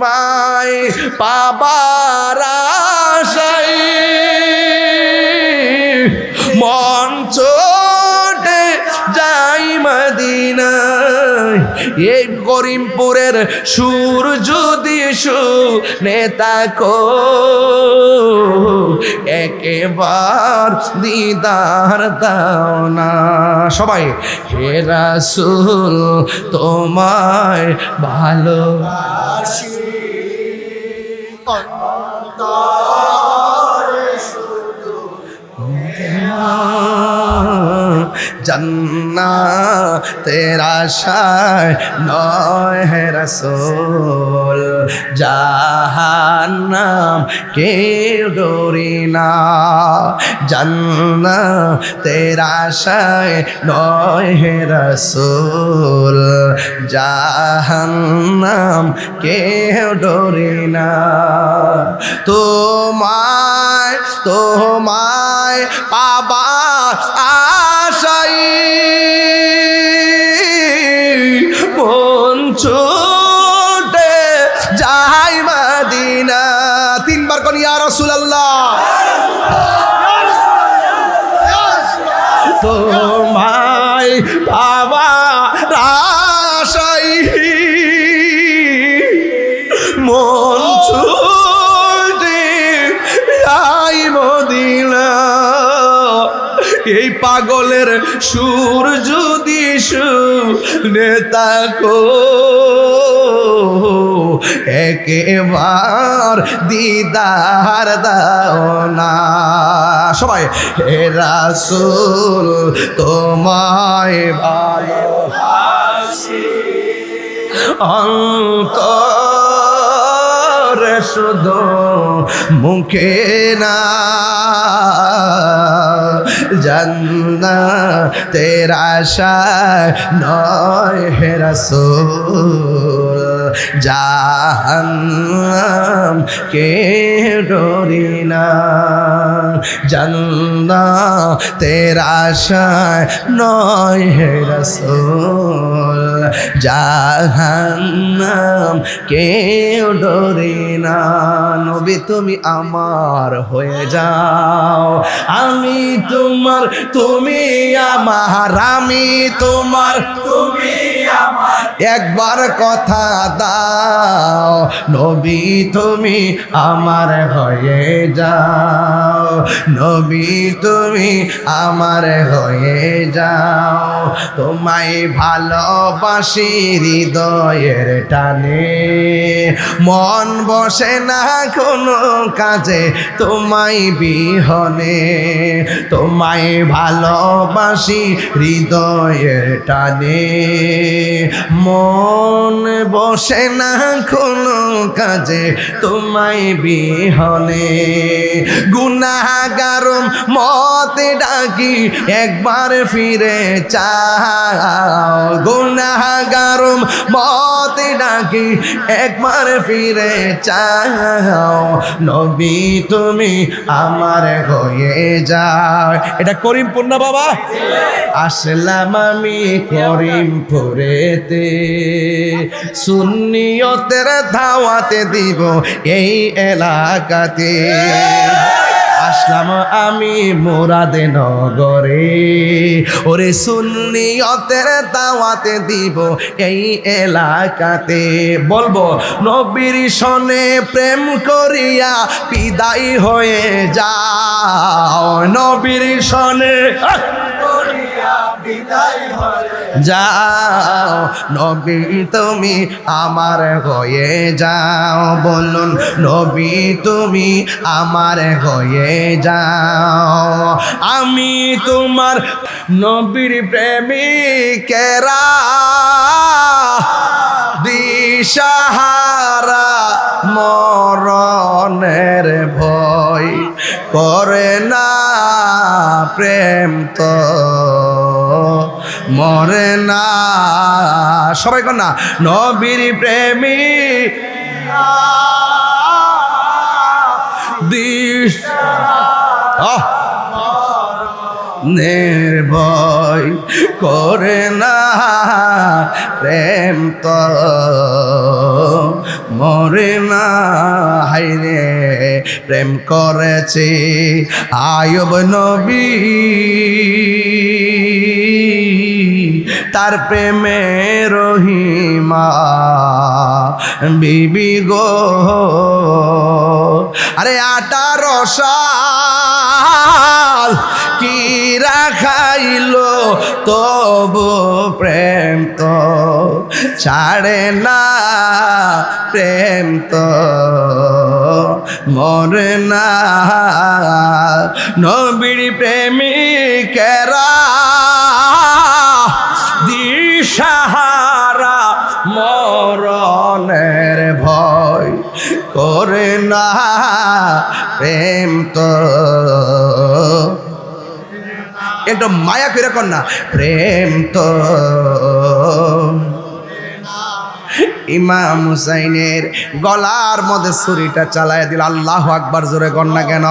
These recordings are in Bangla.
তোমায় পাবার এই করিমপুরের সুর যদি সু নেতা কো একেবার দিদার দাও না। সবাই, হে রাসূল তোমায় ভালো জন্না তেরা শায় নয় হে রসোল, জাহান্নাম কে ডোরি না। জন্না তেরা শায় নয় হে রসোল, জাহান্নাম কে ডোরি না। তোমায় তোমায় পাবা আশাই মন ছুটে যাই মাদিনা। তিনবার কোন ইয়া রাসূলুল্লাহ। তোমায় এই পাগলের সুর যদি শুনে তাকো একেবার দিদার দাও না। সবাই, হে রাসূল, তোমায় ভালো অন্তরে শুধু মুখে না। জন্না তেরা শায় নয় হেরাসো জাহান্নাম কে ডরি না? জন্না তেরা নয় হে রসূল, জাহান্নাম কেউ ডরে না? নবী তুমি আমার হয়ে যাও। আমি তোমার, তুমি আমার, আমি তোমার, তুমি একবার কথা দাও, নবী তুমি আমার হয়ে যাও, নবী তুমি আমার হয়ে যাও। তোমায় ভালোবাসি হৃদয়ের টানে, মন বসে না কোনো কাজে, তোমায় বিহনে। তোমায় ভালোবাসি হৃদয়ের টানে। মন বসে না কোনো কাজে তোমায় বিহনে। গুনাগারম মতে ডাকি একবার ফিরে চাও। গুনাগারম মতে ডাকি একবার ফিরে চাও। নবী তুমি আমার হয়ে যাও। এটা করিমপুর না বাবা? আসলাম আমি করিমপুরেতে। সুন্নিয়তের ধাওয়াতে দিব এই এলাকাতে। আসলাম আমি মোরাদে নগরে। ওরে সুন্নিয়তের দাওয়াতে দিব এই এলাকাতে। বলব, নবীর সনে প্রেম করিয়া বিদায় হয়ে যাও। নবীর সনে যাও, নবী তুমি আমার হয়ে যাও। বলুন, নবী তুমি আমার হয়ে যাও। আমি তোমার নবীর প্রেমিকেরা দিশাহারা মরণের ভয় করে না প্রেম তো। মরে না। সবাই কর না, নবীর প্রেমী। আহ। নির্ভয় করে না। প্রেম তো মরে না। হাইরে প্রেম করেছে। আয়ব নবী। তার প্রেমে রহিমা, বিবি গো। আরে আটা সাল কি রাখাইল? তবু প্রেম তো ছাড়ে না, প্রেম তো মরে না। নবীর প্রেমিকেরা দিশাহারা মরণের ভয় করে না প্রেম তো। একটু মায়া করে কর না প্রেম তো। ইমাম হুসাইনের গলার মধ্যে ছুরিটা চালায় দিল। আল্লাহ আকবার, জোরে কর না কেন?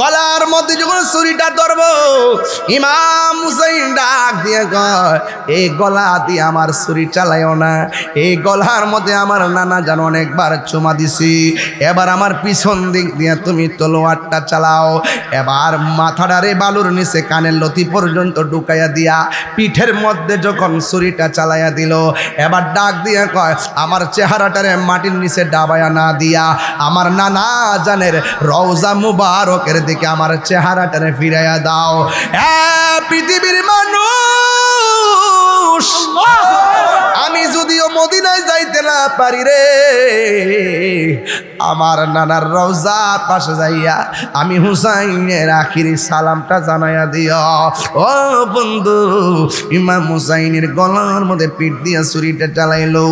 গলার মধ্যে যখন ছুরিটা ধরব, ইমাম হুসাইন ডাক দিয়ে কয় এই গলা দিয়ে আমার ছুরি চালাইও না এই গলার মধ্যে আমার নানা যেন অনেকবার চুমা দিছি। এবার আমার পিছন দিক দিয়ে তুমি তলোয়ারটা চালাও। এবার মাথাটারে বালুর নিচে কানের লতি পর্যন্ত ঢুকাইয়া দিয়া পিঠের মধ্যে যখন ছুরিটা চালাইয়া দিল, এবার ডাক দিয়া কয় আমার চেহারাটারে মাটির নিচে ডাবায়া না দিয়া আমার নানা জানের রওজা মুবারকের দিকে আমার চেহারাটারে ফিরাইয়া দাও। পৃথিবীর মানুষ আমি যদিও মদিনায় যাইতে না পারি রে আমার নানার রওজার পাশে যাইয়া আমি হুসাইনের আখিরি সালামটা জানাইয়া দিও। ও বন্ধু, ইমাম হুসাইনের গলার মধ্যে পিঠ দিয়া ছুরিটা চালাইলো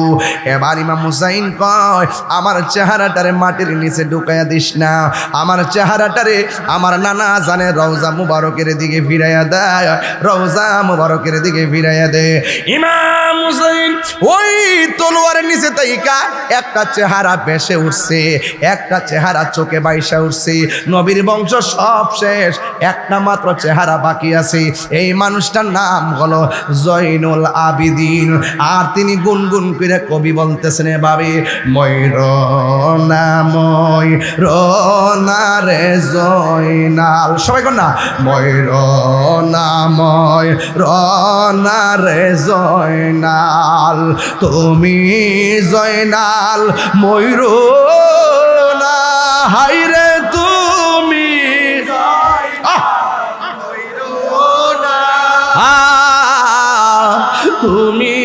এবার ইমাম হুসাইন কয়, আমার চেহারাটারে মাটির নিচে ঢুকাইয়া দিস না। আমার চেহারাটারে আমার নানা জানে রওজা মুবারকের দিকে ফিরাইয়া দেয় রওজা মুবারকের দিকে ফিরাইয়া দে। ইমাম হুসাইন ওই তলোয়ারের নিচে তাইকা একটা চেহারা বেসে উঠছে। একটা চেহারা চোখে বাইসা উঠছে, নবীর বংশ সব শেষ, একটা মাত্র চেহারা বাকি আছে। এই মানুষটার নাম হলো জৈনুল আবিদিন। আর তিনি গুনগুন করে কবি বলতেছেন এভাবে ময়ূর নাময় রে জয়নাল। সবাই কর না? ময়ূর রে জয়নাল। তুমি জয়নাল, ময়ূর হাইরে তুমি! তুমি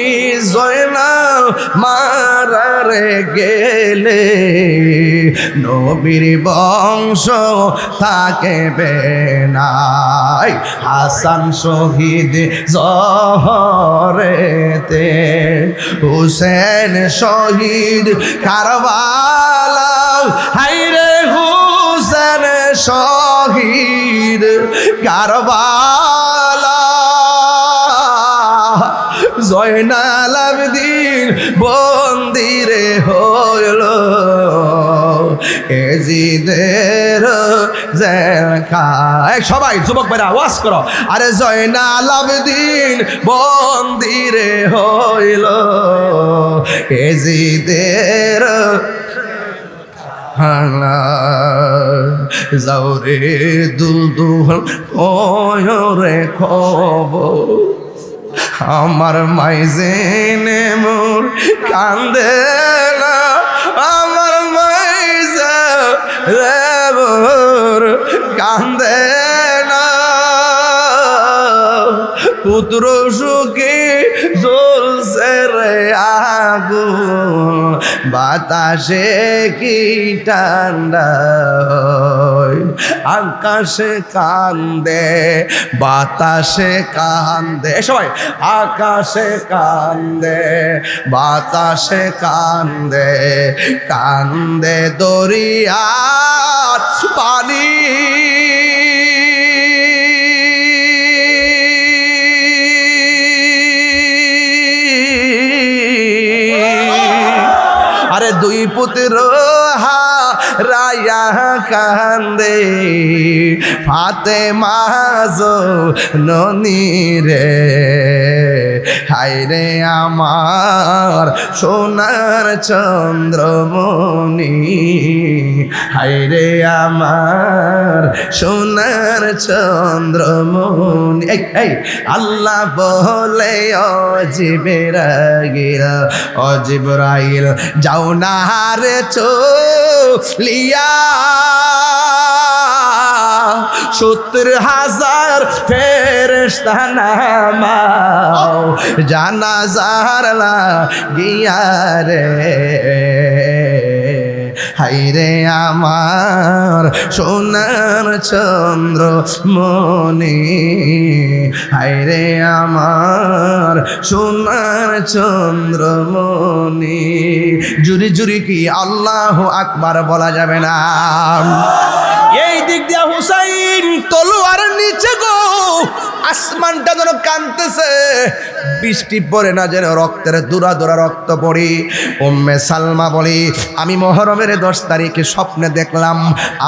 জয়নাল মারারে গেলে। নবীর বংশ থাকে বেনাই হাসান শহীদ জহরেতে। হুসেন শহীদ কারবালা হাইরে হুসেন শহীদ কারবালা। জয়নাল আবদিন বন্দিরে হইল। এজিদের জেলখায় সবাই, যুবক ভাইরা আওয়াজ করো। আরে জয়নাল আবদিন বন্দিরে হইল। এজিদের যাওরে দুল দুল ওরে খবর? আমার মাইজেনে মোর কান্দে না, আমার মাইজা রে মোর কান্দে না। পুত্র সুখী রে আগুন বাতাসে কি ঠান্ডা আকাশে কান্দে, বাতাসে কান্দে। সবাই, আকাশে কান্দে, বাতাসে কান্দে কান্দে দরিয়ার পানি। দুই পুত্র হা রায়া কান্দে। ফাতে মাজ ননি রে হায়রে আমার সোনার চন্দ্রমণি, হায়রে আমার সোনার চন্দ্রমণি। এই আল্লাহ বলে অজিবের গিরা অজিবরাইল যাও না হারে চলিয়া। সত্তর হাজার ফেরেস্তা নামাও। জানা জাহারলা হাইরে আমার সোনার চন্দ্র মনে হাইরে আমার সোনার চন্দ্র মনে জুরি জুরি কি আল্লাহ আকবার বলা যাবে না। এই দিক দিয়া তলোয়ার নিচে গো। আসমানটা যেন কানতেছে বৃষ্টি পড়ে না যেন রক্তের দুরা দুরা রক্ত পড়ে। ওম্মে সালমা বলি, আমি মহরমের দশ তারিখে স্বপ্নে দেখলাম,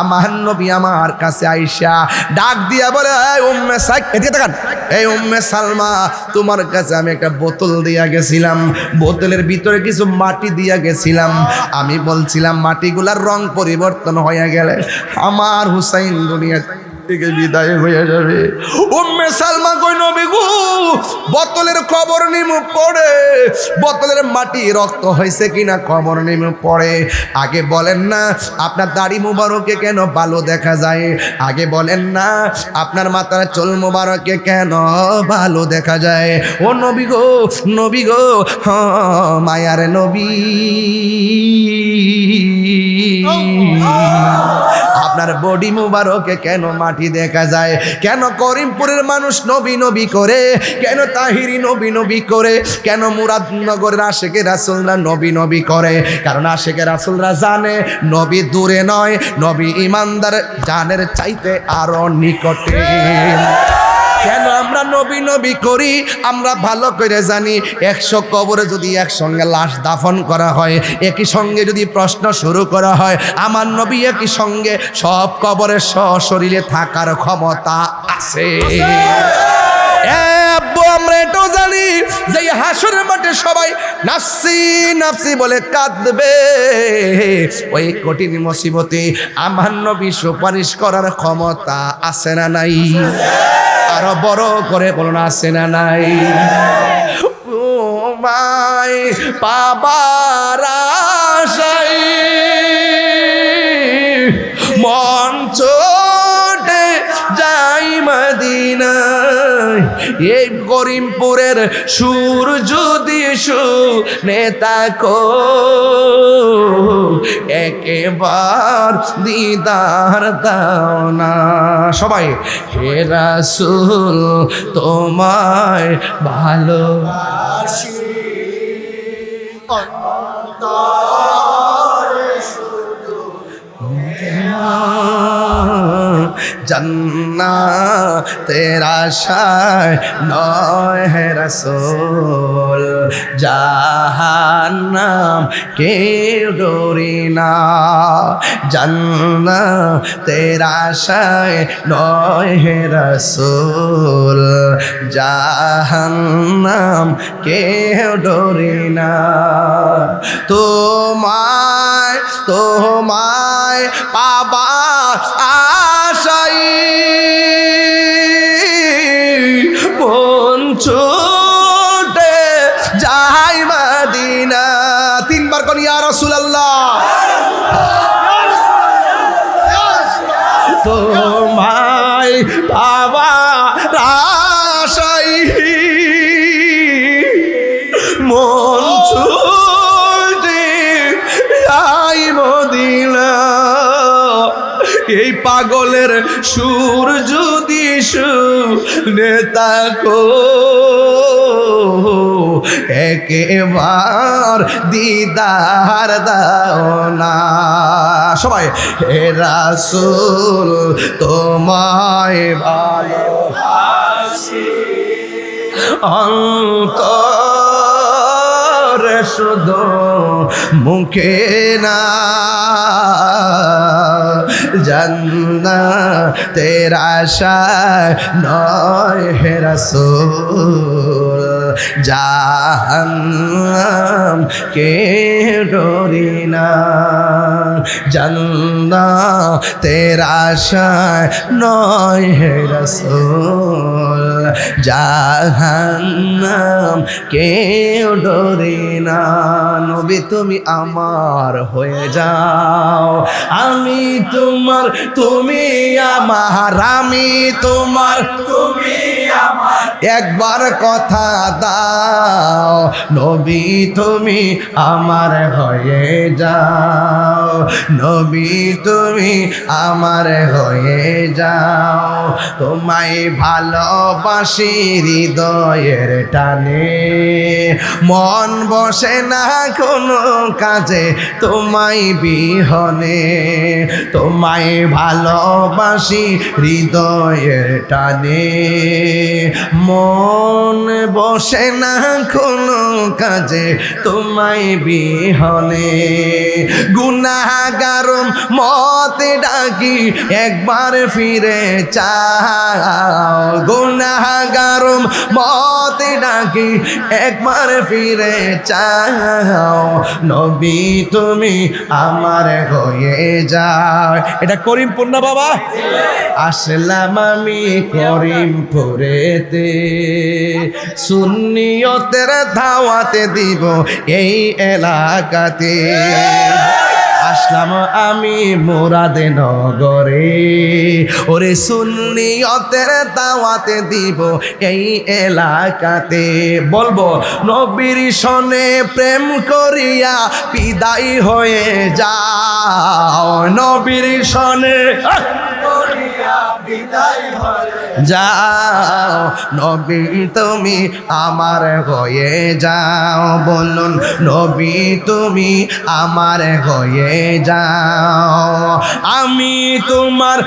আমার নবী আমার কাছে আইসা ডাক দিয়া বলে ওম্মে সাইক এদিকে তাকান। এই উম্মে সালমা, তোমার কাছে আমি একটা বোতল দিয়া গেছিলাম। বোতলের ভিতরে কিছু মাটি দিয়া গেছিলাম। আমি বলছিলাম, মাটিগুলার রং পরিবর্তন হয়ে গেলে আমার হুসাইন দুনিয়া থেকে বিদায় হয়ে যাবে। উম্মে সালমা কই, নবী গো, বোতলের খবর নিমু পড়ে। বোতলের মাটি রক্ত হয়েছে কিনা খবর নিমু পড়ে। আগে বলেন না, আপনার দাড়ি মুবারকে কেন ভালো দেখা যায়? আগে বলেন না, আপনার মাথার চুল মুবারকে কেন ভালো দেখা যায়? ও নবী গো নবী গো হ মায়ার নবী। বডি মুবারকে কেন মাটি দেখা যায়? কেন করিমপুরের মানুষ নবী নবী করে? কেন তাহিরি নবী নবী করে? কেন মুরাদনগরের আশেখে রাসুলরা নবী নবী করে? কারণ আশেখে রাসুলরা জানে, নবী দূরে নয়, নবী ইমানদার জানের চাইতে আরও নিকটে। আমরা নবী নবী করি, আমরা ভালো করে জানি, একশো কবরে যদি একসঙ্গে লাশ দাফন করা হয়, একই সঙ্গে যদি প্রশ্ন শুরু করা হয়, আমার নবী একই সঙ্গে সব কবরে সশরীরে থাকার ক্ষমতা আছে। যে হাসরের মাঠে সবাই নাফসি নাফসি বলে কাঁদবে। ওই কঠিন মুসিবতে আমার নবী সুপারিশ করার ক্ষমতা আছে না নাই? আরও বড় করে আছে না নাই? ও মাই পাবার আশাই মন ছোটে যাই মদিনায়। এই করিমপুরের সুর যদি সু নেতা কো। একেবার দিদার দাও না। সবাই, হে রাসূল, তোমায় ভালো জন্না তেরা শায় নয় হে রসোল, জাহান্নাম কে ডোরি না। জন্না তেরা শায় নয় হে রসোল, জাহান্নাম কে ডোরি না। তোমায় তোমায় পাবা আশাই পাগলের সুর যদি শুনে তাকো একেবার দিদার দাও না। সবাই, হে রাসূল, তোমায় ভালো অন্তরে শুধু মুখে না। জন্না তেরা নয় হে রসুল। কে ডরি না। জান্না তেরা আশায় নয় হে রসুল। জাহান্নাম কেউ ডরে না। নবী, তুমি আমার হয়ে যাও। আমি তোমার, তুমি আমার, আমি তোমার, তুমি একবার কথা দাও, নবী তুমি আমার হয়ে যাও। নবী তুমি আমার হয়ে যাও। তোমায় ভালোবাসি হৃদয়ের টানে। মন বসে না কোনো কাজে, তোমায় বিহনে। তোমায় ভালোবাসি হৃদয়ের টানে। মন বসে না কোনো কাজে, তোমায় বিহনে। গুনাগারম মতে ডাকি, একবার ফিরে চাও। গুনাগারম মতে ডাকি, একবার ফিরে চাও। নবী তুমি আমার হয়ে যাও। এটা করিমপুর না বাবা? আসলাম আমি করিমপুরেতে সুন্নিয়তের ধাওয়াতে দিব এই এলাকাতে। আসলাম আমি মোরাদে নগরে। ওরে সুন্নিয়তের দাওয়াতে দিব এই এলাকাতে। বলব, নবীর সনে প্রেম করিয়া বিদায় হয়ে যাও। নবীর সনে যাও নবী তুমি আমার হয়ে যাও বলুন নবী তুমি আমার হয়ে যাও। আমি তোমার